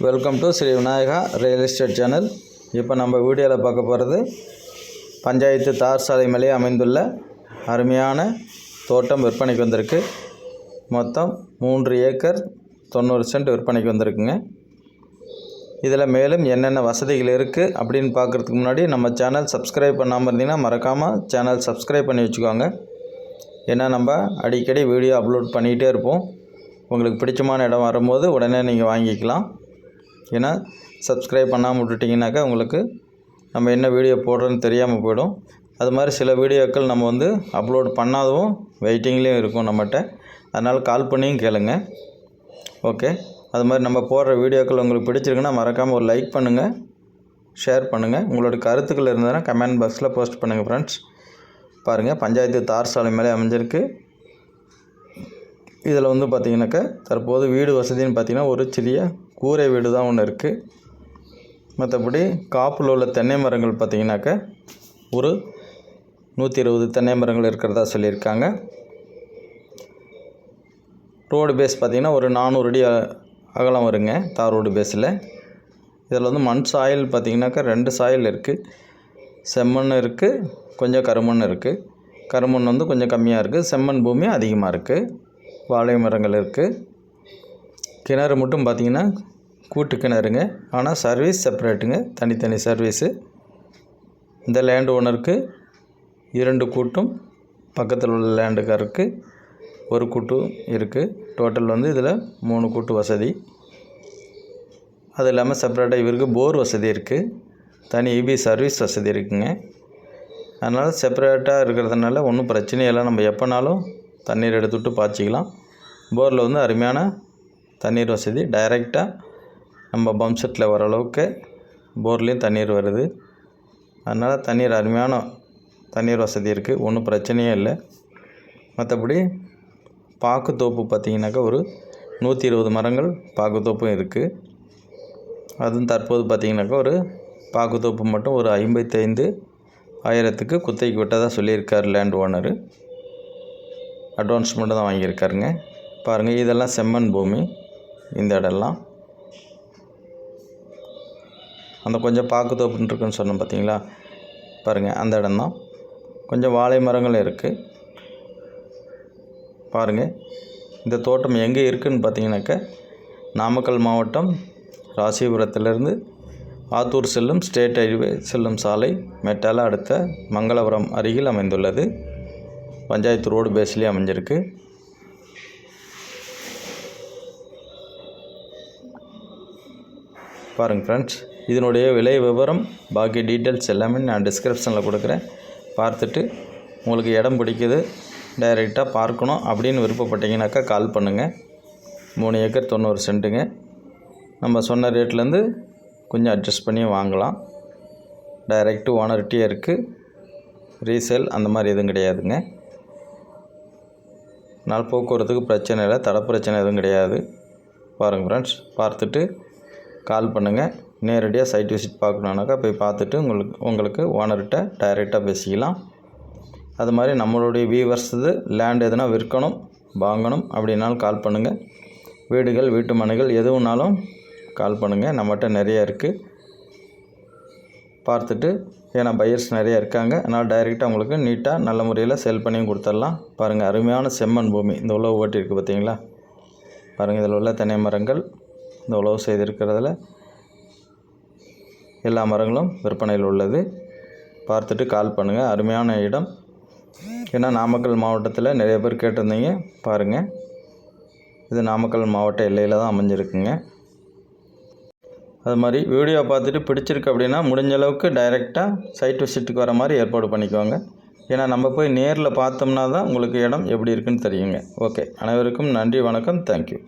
Welcome to Shri Vinayaka real estate channel இப்போ நம்ம வீடியோவில் பார்க்க போகிறது பஞ்சாயத்து தார் சாலை மேலே அமைந்துள்ள அருமையான தோட்டம் விற்பனைக்கு வந்திருக்கு. மொத்தம் மூன்று ஏக்கர் தொண்ணூறு சென்ட் விற்பனைக்கு வந்திருக்குங்க. இதில் மேலும் என்னென்ன வசதிகள் இருக்குது அப்படின்னு பார்க்குறதுக்கு முன்னாடி நம்ம சேனல் சப்ஸ்கிரைப் பண்ணாமல் இருந்தீங்கன்னா மறக்காமல் சேனல் சப்ஸ்கிரைப் பண்ணி வச்சுக்கோங்க. ஏன்னா நம்ம அடிக்கடி வீடியோ அப்லோட் பண்ணிகிட்டே இருப்போம். உங்களுக்கு பிடிச்சமான இடம் வரும்போது உடனே நீங்கள் வாங்கிக்கலாம். ஏன்னா சப்ஸ்கிரைப் பண்ணாமல் விட்டுட்டிங்கனாக்கா உங்களுக்கு நம்ம என்ன வீடியோ போடுறோன்னு தெரியாமல் போயிடும். அது மாதிரி சில வீடியோக்கள் நம்ம வந்து அப்லோட் பண்ணாதவும் வெயிட்டிங்லேயும் இருக்கும் நம்மகிட்ட. அதனால் கால் பண்ணியும் கேளுங்க. ஓகே அது மாதிரி நம்ம போடுற வீடியோக்கள் உங்களுக்கு பிடிச்சிருக்குன்னா மறக்காமல் ஒரு லைக் பண்ணுங்கள் ஷேர் பண்ணுங்கள் உங்களோட கருத்துக்கள் இருந்ததுன்னா கமெண்ட் பாக்ஸில் போஸ்ட் பண்ணுங்கள் ஃப்ரெண்ட்ஸ் பாருங்கள் பஞ்சாயத்து தார் சாலை மேலே அமைஞ்சிருக்கு. இதில் வந்து பார்த்திங்கனாக்கா தற்போது வீடு வசதின்னு பார்த்திங்கன்னா ஒரு சிறிய கூரை வீடு தான் ஒன்று இருக்குது மற்றபடி காப்பில் உள்ள தென்னை மரங்கள் பார்த்திங்கனாக்க ஒரு நூற்றி இருபது தென்னை மரங்கள் இருக்கிறதா சொல்லியிருக்காங்க. ரோடு பேஸ் பார்த்திங்கன்னா ஒரு நானூறு அடி அகலம் வருங்க தார் ரோடு பேஸில் இதில் வந்து மண் சாயல் பார்த்திங்கனாக்கா ரெண்டு சாயல் இருக்குது செம்மண் இருக்குது கொஞ்சம் கருமண் இருக்குது கருமண் வந்து கொஞ்சம் கம்மியாக இருக்குது செம்மண் பூமி அதிகமாக இருக்குது வாழை மரங்கள் இருக்குது கிணறு மட்டும் பார்த்திங்கன்னா கூட்டு கிணறுங்க ஆனால் சர்வீஸ் செப்பரேட்டுங்க தனித்தனி சர்வீஸு இந்த லேண்ட் ஓனருக்கு இரண்டு கூட்டும் பக்கத்தில் உள்ள லேண்டுக்காருக்கு ஒரு கூட்டு இருக்குது டோட்டல் வந்து இதில் மூணு கூட்டு வசதி. அது இல்லாமல் செப்பரேட்டாக இவருக்கு போர் வசதி இருக்குது தனி இபி சர்வீஸ் வசதி இருக்குங்க. அதனால் செப்பரேட்டாக இருக்கிறதுனால ஒன்றும் பிரச்சனையே இல்லை. நம்ம எப்போனாலும் தண்ணீர் எடுத்துவிட்டு பாய்ச்சிக்கலாம். போரில் வந்து அருமையான தண்ணீர் வசதி. டைரெக்டாக நம்ம பம்ப் செட்டில் வர அளவுக்கு போர்லேயும் தண்ணீர் வருது. அதனால் தண்ணீர் அருமையான தண்ணீர் வசதி இருக்குது ஒன்றும் பிரச்சனையே இல்லை. மற்றபடி பாக்குத்தோப்பு பார்த்திங்கனாக்கா ஒரு நூற்றி இருபது மரங்கள் பாக்குத்தோப்பும் இருக்குது அதுவும் தற்போது பார்த்திங்கனாக்கா ஒரு பாக்குத்தோப்பு மட்டும் ஒரு ஐம்பத்தைந்து ஆயிரத்துக்கு குத்தைக்கு விட்டதாக சொல்லியிருக்கார் லேண்ட் ஓனர் அட்வான்ஸ் மட்டும் தான் வாங்கியிருக்காருங்க. பாருங்கள் இதெல்லாம் செம்மண் பூமி. இந்த இடம்லாம். அந்த கொஞ்சம் பாக்குத்தோப்புன்னு இருக்குன்னு சொன்னோம் பார்த்தீங்களா பாருங்கள் அந்த இடம்தான். கொஞ்சம் வாழை மரங்கள் இருக்குது பாருங்கள் இந்த தோட்டம் எங்கே இருக்குதுன்னு பார்த்தீங்கன்னாக்கா நாமக்கல் மாவட்டம் ராசிபுரத்திலிருந்து ஆத்தூர் செல்லும் ஸ்டேட் ஹைவே செல்லும் சாலை மெட்டால அடுத்த மங்களபுரம் அருகில் அமைந்துள்ளது. பஞ்சாயத்து ரோடு பேஸ்லேயே அமைஞ்சிருக்கு. பாருங்கள் ஃப்ரெண்ட்ஸ் இதனுடைய விலை விவரம் பாக்கி டீட்டெயில்ஸ் எல்லாமே நான் டிஸ்கிரிப்ஷனில் கொடுக்குறேன். பார்த்துட்டு உங்களுக்கு இடம் பிடிக்குது டைரெக்டாக பார்க்கணும் அப்படின்னு விருப்பப்பட்டீங்கன்னாக்கா கால் பண்ணுங்கள் மூணு ஏக்கர் தொண்ணூறு சென்ட்டுங்க. நம்ம சொன்ன ரேட்லேருந்து கொஞ்சம் அட்ஜஸ்ட் பண்ணி வாங்கலாம். டைரெக்ட் ஓனர்கிட்டே இருக்குது ரீசேல் அந்த மாதிரி எதுவும் கிடையாதுங்க. நாள் போக்குவரத்துக்கு பிரச்சனை இல்லை தடை பிரச்சனை எதுவும் கிடையாது. பாருங்கள் ஃப்ரெண்ட்ஸ் பார்த்துட்டு கால் பண்ணுங்கள் நேரடியாக சைட் விசிட் பார்க்கணுன்னாக்கா போய் பார்த்துட்டு உங்களுக்கு உங்களுக்கு ஓனர்கிட்ட டைரெக்டாக பேசிக்கலாம். அது மாதிரி நம்மளுடைய வியூவர்ஸ் லேண்ட் எதுனா விற்கணும் வாங்கணும் அப்படின்னாலும் கால் பண்ணுங்கள் வீடுகள் வீட்டு மனைகள் எதுவுனாலும் கால் பண்ணுங்கள் நம்மகிட்ட நிறைய இருக்குது பார்த்துட்டு ஏன்னா பையர்ஸ் நிறைய இருக்காங்க. அதனால் டைரெக்டாக உங்களுக்கு நீட்டாக நல்ல முறையில் சேல் பண்ணியும் கொடுத்துடலாம். பாருங்கள் அருமையான செம்மண் பூமி. இந்த உழவு இருக்குது பார்த்தீங்களா? பாருங்கள் இதில் உள்ள தென்னை மரங்கள். இந்த உழவு செய்திருக்கிறதுல எல்லா மரங்களும் விற்பனையில் உள்ளது. பார்த்துட்டு கால் பண்ணுங்கள் அருமையான இடம். ஏன்னா நாமக்கல் மாவட்டத்தில் நிறைய பேர் கேட்டிருந்தீங்க. பாருங்கள் இது நாமக்கல் மாவட்ட எல்லையில் தான் அமைஞ்சிருக்குங்க. அது மாதிரி வீடியோ பார்த்துட்டு பிடிச்சிருக்கு அப்படின்னா முடிஞ்ச அளவுக்கு டைரெக்டாக சைட் விசிட்டுக்கு வர மாதிரி ஏற்பாடு பண்ணிக்கோங்க. ஏன்னா நம்ம போய் நேரில் பார்த்தோம்னா தான் உங்களுக்கு இடம் எப்படி இருக்குன்னு தெரியுங்க. ஓகே அனைவருக்கும் நன்றி வணக்கம். தேங்க்யூ